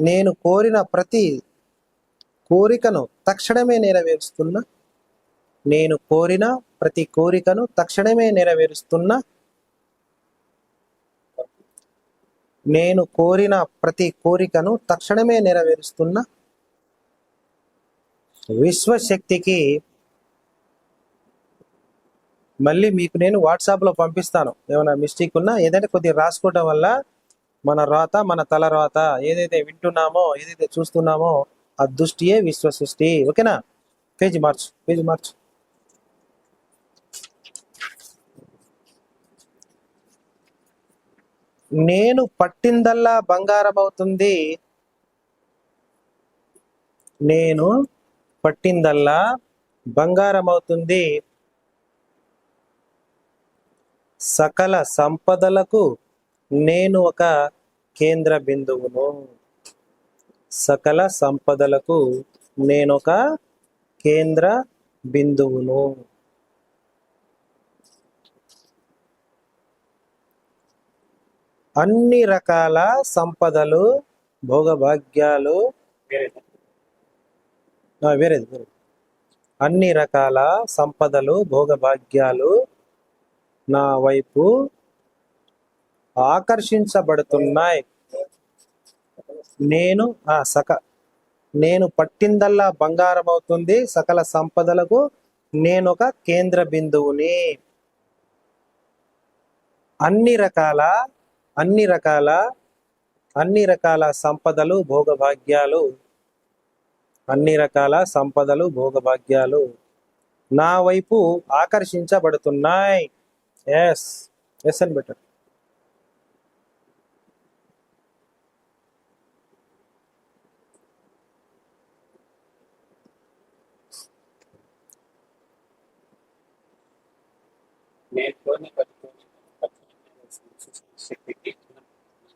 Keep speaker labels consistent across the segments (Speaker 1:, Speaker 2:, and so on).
Speaker 1: నేను కోరిన ప్రతి కోరికను తక్షణమే నెరవేరుస్తున్న నేను కోరిన ప్రతి కోరికను తక్షణమే నెరవేరుస్తున్న నేను కోరిన ప్రతి కోరికను తక్షణమే నెరవేరుస్తున్న విశ్వశక్తికి మళ్ళీ మీకు నేను వాట్సాప్లో పంపిస్తాను. ఏమైనా మిస్టేక్ ఉన్నా ఏదైతే కొద్దిగా రాసుకోవడం వల్ల మన రాత మన తల రాత ఏదైతే వింటున్నామో ఏదైతే చూస్తున్నామో ఆ దృష్టియే విశ్వ సృష్టి. ఓకేనా? పేజీ మార్చు పేజీ మార్చు. నేను పట్టిందల్లా బంగారం అవుతుంది నేను పట్టిందల్లా బంగారం అవుతుంది సకల సంపదలకు నేను ఒక కేంద్ర బిందువును సకల సంపదలకు నేను ఒక కేంద్ర బిందువును అన్ని రకాల సంపదలు భోగభాగ్యాలు వేరేది. అన్ని రకాల సంపదలు భోగభాగ్యాలు నా వైపు ఆకర్షించబడుతున్నాయి. నేను ఆ సక నేను పట్టిందల్లా బంగారం అవుతుంది సకల సంపదలకు నేను ఒక కేంద్ర బిందువుని. అన్ని రకాల అన్ని రకాల అన్ని రకాల సంపదలు భోగభాగ్యాలు. అన్ని రకాల సంపదలు భోగభాగ్యాలు నా వైపు ఆకర్షించబడుతున్నాయి. ఎస్ ఎస్ అని బెటర్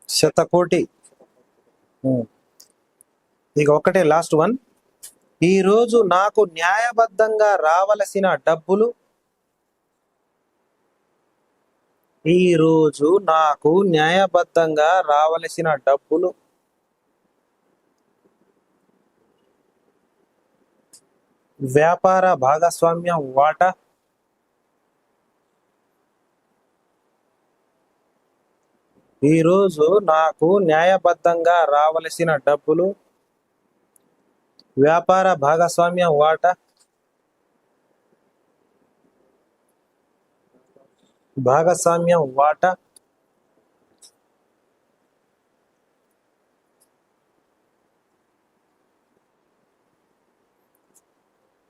Speaker 1: శతకోటి. ఇక ఒకటే లాస్ట్ వన్ ఈ రోజు నాకు న్యాయబద్ధంగా రావలసిన డబ్బులు? ఈ రోజు నాకు న్యాయబద్ధంగా రావలసిన డబ్బులు? వ్యాపార భాగస్వామ్యం వాటా? ఈరోజు నాకు న్యాయబద్ధంగా రావలసిన డబ్బులు వ్యాపార భాగస్వామ్యం వాటా? భాగస్వామ్యం వాటా?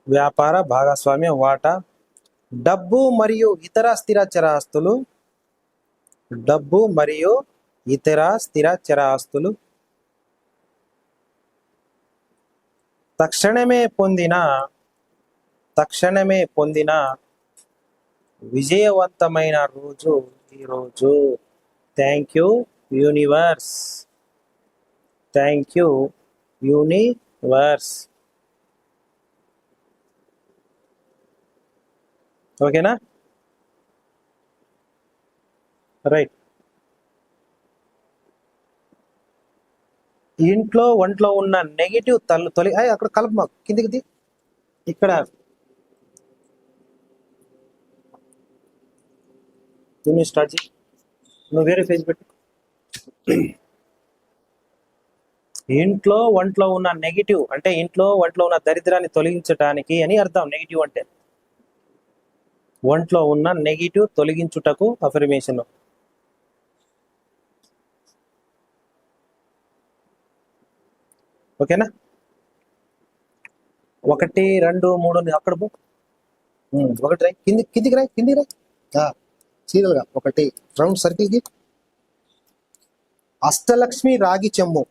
Speaker 1: వ్యాపార భాగస్వామ్యం వాటా? డబ్బు మరియు ఇతర స్థిర చరాస్తులు డబ్బు మరియు ఇతర స్థిర చరాస్తులు. తక్షణమే పొందిన తక్షణమే పొందిన విజయవంతమైన రోజు ఈరోజు thank you universe thank you universe ఓకేనా రైట్ ఇంట్లో ఒంట్లో ఉన్న నెగిటివ్ తల్లు తొలి అక్కడ కలప కిందికి ది. ఇక్కడ. నువ్వు స్టార్ట్ చేయి. నువ్వు వేరే ఫేజ్ పెట్టు. ఇంట్లో ఒంట్లో ఉన్న నెగిటివ్ అంటే ఇంట్లో ఒంట్లో ఉన్న దరిద్రాన్ని తొలగించటానికి అని అర్థం. నెగిటివ్ అంటే ఒంట్లో ఉన్న నెగిటివ్ తొలగించుటకు అఫర్మేషన్ ఓకేనా? ఒకటి రెండు మూడు అక్కడ పో. ఒకటి రాయి. కింది కిందికి రాయి కిందికి రాయి. సీరియల్గా. ఒకటి రౌండ్ సర్కిల్కి. అష్టలక్ష్మి రాగి చెమ్ము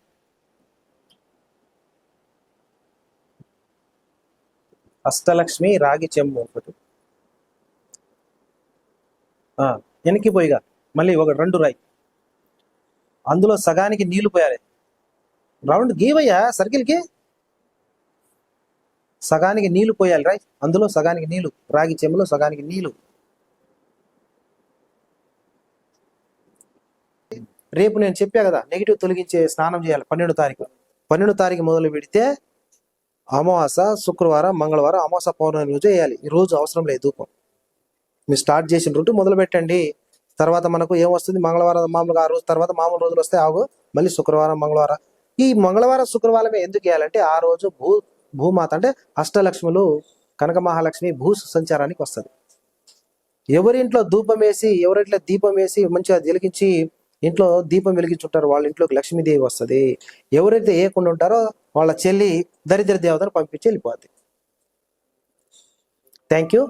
Speaker 1: అష్టలక్ష్మి రాగి చెమ్ము ఒకటి. ఆ, వెనక్కి పోయిగా. మళ్ళీ ఒక రెండు రాయి. అందులో సగానికి నీళ్ళు పోయాలి. రౌండ్ గీవయ్యా సర్కిల్కి సగానికి నీళ్ళు పోయాలి రాయ్ అందులో సగానికి నీళ్ళు రాగి చెంబులో సగానికి నీళ్ళు. రేపు నేను చెప్పా కదా నెగిటివ్ తొలగించే స్నానం చేయాలి పన్నెండు తారీఖు. పన్నెండు తారీఖు మొదలు పెడితే అమావాస శుక్రవారం మంగళవారం అమావాస పౌర్ణమి రోజు వేయాలి. ఈ రోజు అవసరం లేదు ధూపం. మీరు స్టార్ట్ చేసిన రూట్ మొదలు పెట్టండి. తర్వాత మనకు ఏం వస్తుంది? మంగళవారం మామూలుగా ఆ రోజు తర్వాత మామూలు రోజులు వస్తే ఆగు. మళ్ళీ శుక్రవారం మంగళవారం. ఈ మంగళవారం శుక్రవారమే ఎందుకు చేయాలంటే ఆ రోజు భూ భూమాత అంటే అష్టలక్ష్ములు కనక మహాలక్ష్మి భూ సంచారానికి వస్తుంది. ఎవరింట్లో ధూపం వేసి ఎవరింట్లో దీపం వేసి మంచిగా వెలిగించి ఇంట్లో దీపం వెలిగించుంటారు వాళ్ళ ఇంట్లోకి లక్ష్మీదేవి వస్తుంది. ఎవరైతే ఏకుండా ఉంటారో వాళ్ళ చెల్లి దరిద్ర దేవతను పంపించి వెళ్ళిపోద్ది. Thank you